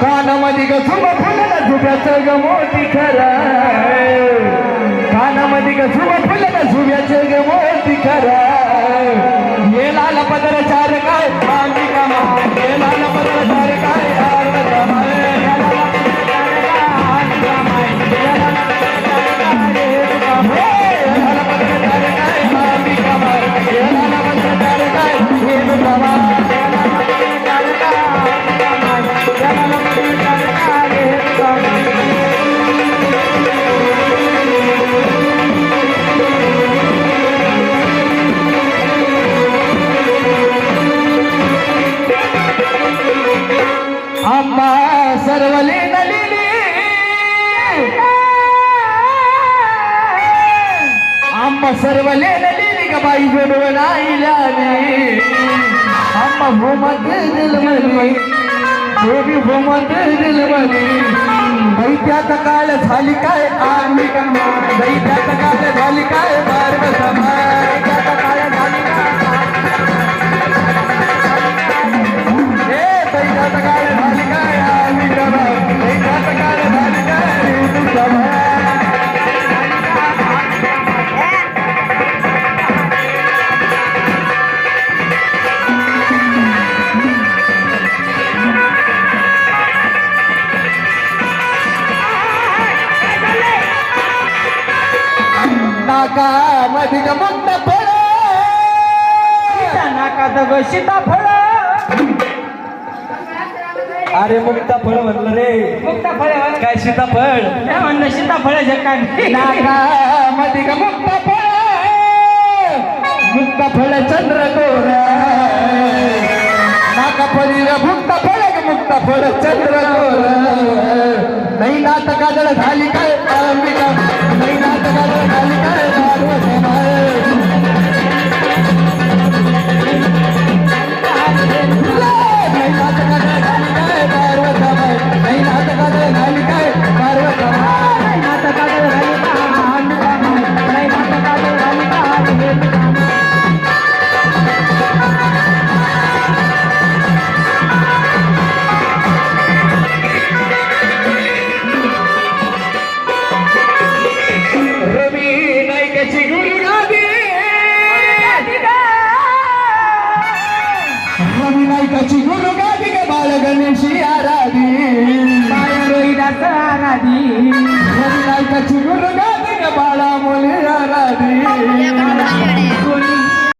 कानामध्ये ग झुम फुल झुब्याचं ग मोठी खरा. कानामध्ये ग झुम फुल झुब्याचं ग मोठी खरा. ये लाल पदर चार काय आम्ही कामा आंबा सर्वले नलिनी. आंबा सर्वले नलिनी का बाई जोडवण आईलाने आंबा भूमत दिलमनी देवी भूमत दिलमनी दैत्यात काल झाली काय आम्ही कमा दैत्यात काळ झाली काय मार्ग नाकामध्ये ग मुक्त फळ नाकात ग सीताफळ अरे मुक्ताफळ फळ रे. मुक्ता फळ काय सीताफळ? काय म्हणलं सीताफळ जकान नाकामध्ये ग मुक्त फळ मुक्त फळ चंद्र गोर नाकापरी ग मुक्त फळ मुक्त फळ चंद्र गोर नाही नात काजळ झाली काय? रवी नायकाची गुरुगादी ग बाळ गणेशी आराधी बाळ रोहिदास आराधी